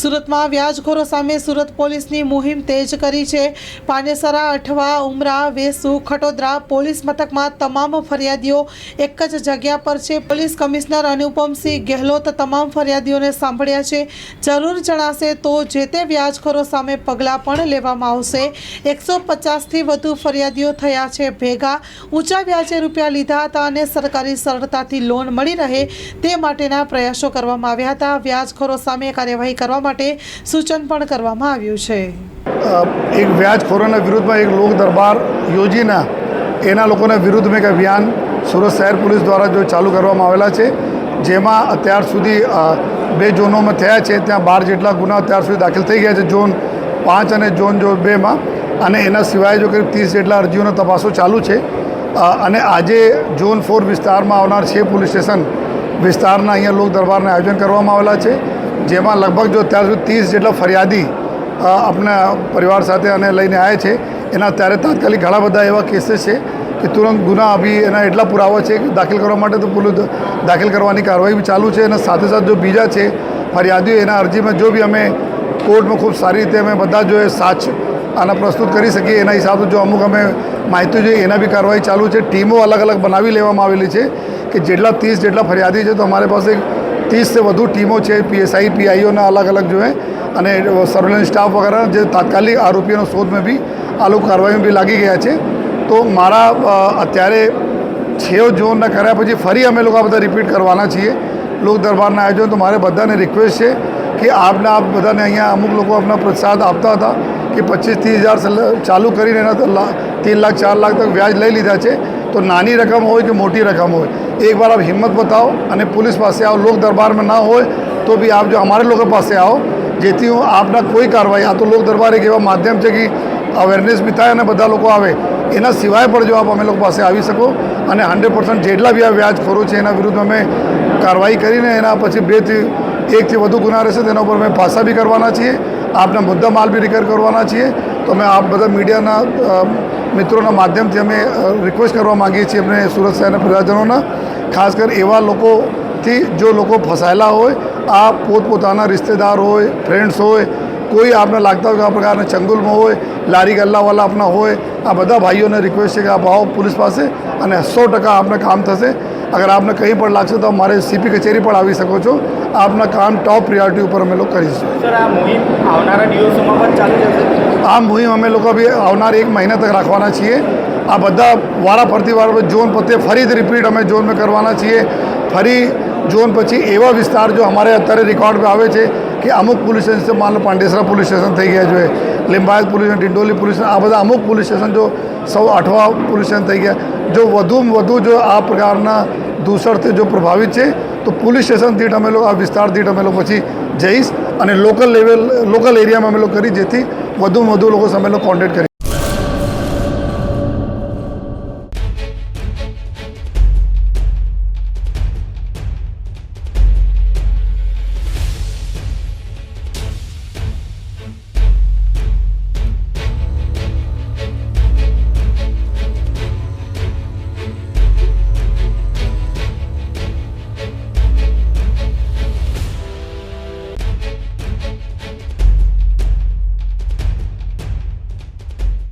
સુરતમાં વ્યાજખોરો સામે સુરત પોલીસની મુહિમ તેજ કરી છે. પાનેસરા, અઠવા, ઉમરા, વેસુ, ખટોદરા પોલીસ મથકમાં તમામ ફરિયાદીઓ એક જ જગ્યા પર છે. પોલીસ કમિશનર અનુપમસિંહ ગેહલોત તમામ ફરિયાદીઓને સાંભળ્યા છે. જરૂર જણાશે તો જે તે વ્યાજખોરો સામે પગલાં પણ લેવામાં આવશે. એકસો પચાસથી વધુ ફરિયાદીઓ થયા છે ભેગા. ઊંચા વ્યાજે રૂપિયા લીધા હતા અને સરકારી સરળતાથી લોન મળી રહે તે માટેના પ્રયાસો કરવામાં આવ્યા હતા. વ્યાજખોરો સામે કાર્યવાહી કરવા માટે સૂચન પણ કરવામાં આવ્યું છે. એક વ્યાજખોરોના વિરુદ્ધમાં એક લોક દરબાર યોજીને એના લોકોના વિરુદ્ધમાં એક અભિયાન સુરત શહેર પોલીસ દ્વારા જો ચાલુ કરવામાં આવેલા છે, જેમાં અત્યાર સુધી બે ઝોનોમાં થયા છે, ત્યાં બાર જેટલા ગુના અત્યાર સુધી દાખલ થઈ ગયા છે, ઝોન પાંચ અને ઝોન જો બેમાં, અને એના સિવાય જો કરીબ ત્રીસ જેટલા અરજીઓનો તપાસો ચાલુ છે અને આજે ઝોન ફોર વિસ્તારમાં આવનાર છે પોલીસ સ્ટેશન વિસ્તારના અહીંયા લોક દરબારના આયોજન કરવામાં આવેલા છે જેમાં લગભગ જો અત્યાર સુધી ત્રીસ જેટલા ફરિયાદી આપણા પરિવાર સાથે અને લઈને આવે છે, એના ત્યારે તાત્કાલિક ઘણા બધા એવા કેસીસ છે કે તુરંત ગુના અભી એના એટલા પુરાવા છે કે દાખલ કરવા માટે તો પોલીસ દાખલ કરવાની કાર્યવાહી બી ચાલુ છે અને સાથે સાથે જો બીજા છે, ફરિયાદીઓ, એના અરજીમાં જો બી અમે કોર્ટમાં ખૂબ સારી રીતે અમે બધા જો એ સાચ આના પ્રસ્તુત કરી શકીએ, એના હિસાબે જો અમુક અમે માહિતી જોઈએ, એના બી કાર્યવાહી ચાલુ છે. ટીમો અલગ અલગ બનાવી લેવામાં આવેલી છે કે જેટલા ત્રીસ જેટલા ફરિયાદી છે તો અમારી પાસે ત્રીસથી વધુ ટીમો છે, પીએસઆઈ, પીઆઈઓના અલગ અલગ જો અને સર્વેલન્સ સ્ટાફ વગેરે જે તાત્કાલિક આરોપીઓના શોધમાં બી આ લોકો કાર્યવાહીમાં બી લાગી ગયા છે. તો મારા અત્યારે છેવ ઝોનના કર્યા પછી ફરી અમે લોકો આ બધા રિપીટ કરવાના છીએ. લોક દરબારના આયોજન, તો મારે બધાને રિક્વેસ્ટ છે કે આપને આપ બધાને અહીંયા અમુક લોકો આપના પ્રસાદ આપતા હતા કે પચીસ ત્રીસ હજાર ચાલુ કરીને એના ત્રણ લાખ, ચાર લાખ તક વ્યાજ લઈ લીધા છે. તો નાની રકમ હોય કે મોટી રકમ હોય? એક બાર આપ હિંમત બતાવો અને પોલીસ પાસે આવો, લોક દરબારમાં ના હોય તો બી આપ જો અમારે લોકો પાસે આવો, જેથી હું આપના કોઈ કાર્યવાહી, આ તો લોક દરબાર એક એવા માધ્યમ છે કે અવેરનેસ બી થાય અને બધા લોકો આવે, એના સિવાય પણ જો આપ અમે લોકો પાસે આવી શકો અને હંડ્રેડ પર્સન્ટ જેટલા બી આ વ્યાજખોરો છે એના વિરુદ્ધ અમે કાર્યવાહી કરીને એના પછી બેથી એકથી વધુ ગુના રહેશે, તેના ઉપર અમે પાસા બી કરવાના છીએ, આપના મુદ્દા માલ બી રિકવર કરવાના છીએ, તો અમે આપ બધા મીડિયાના મિત્રોના માધ્યમથી અમે રિક્વેસ્ટ કરવા માગીએ છીએ અમને સુરત શહેરના પ્રજાજનોના ખાસ કરી એવા લોકોથી જો લોકો ફસાયેલા હોય આ પોતપોતાના રિશ્તેદાર હોય ફ્રેન્ડ્સ હોય કોઈ આપને લાગતા હોય કે આ પ્રકારના ચંગુલમાં હોય લારી ગલ્લાવાલા આપના હોય આ બધા ભાઈઓને રિક્વેસ્ટ છે કે આપ આવો પોલીસ પાસે અને સો ટકા આપને કામ થશે. અગર આપને કંઈ પણ લાગશે તો મારે સીપી કચેરી પણ આવી શકો છો. આપના કામ ટોપ પ્રિયોરિટી ઉપર અમે લોકો કરીશું. આ મુહિમ આવનારા દિવસોમાં પણ ચાલુ આ મુહિમ અમે લોકો બી આવનાર એક મહિના તક રાખવાના છીએ. આ બધા વાળા ફરતી વાર ઝોન પતે ફરીથી રિપીટ અમે ઝોનમાં કરવાના છીએ. ફરી ઝોન પછી એવા વિસ્તાર જો અમારે અત્યારે રેકોર્ડ આવે છે કે અમુક પોલીસ સ્ટેશન માન લો પાંડેસરા પોલીસ સ્ટેશન થઈ ગયા જોઈએ Limbayat police station Dindoli police station આ બધા અમુક પોલીસ સ્ટેશન જો સૌ અઠવા પોલીસ સ્ટેશન થઈ ગયા. જો વધુમાં વધુ જો આ પ્રકારના દૂષણથી જો પ્રભાવિત છે, તો પોલીસ સ્ટેશન દીઠ અમે લોકો આ વિસ્તાર દીઠ અમે લોકો પછી જઈશ અને લોકલ લેવલ લોકલ એરિયામાં અમે લોકો કરી, જેથી વધુમાં વધુ લોકો સામે લોકો કોન્ટેક્ટ કરી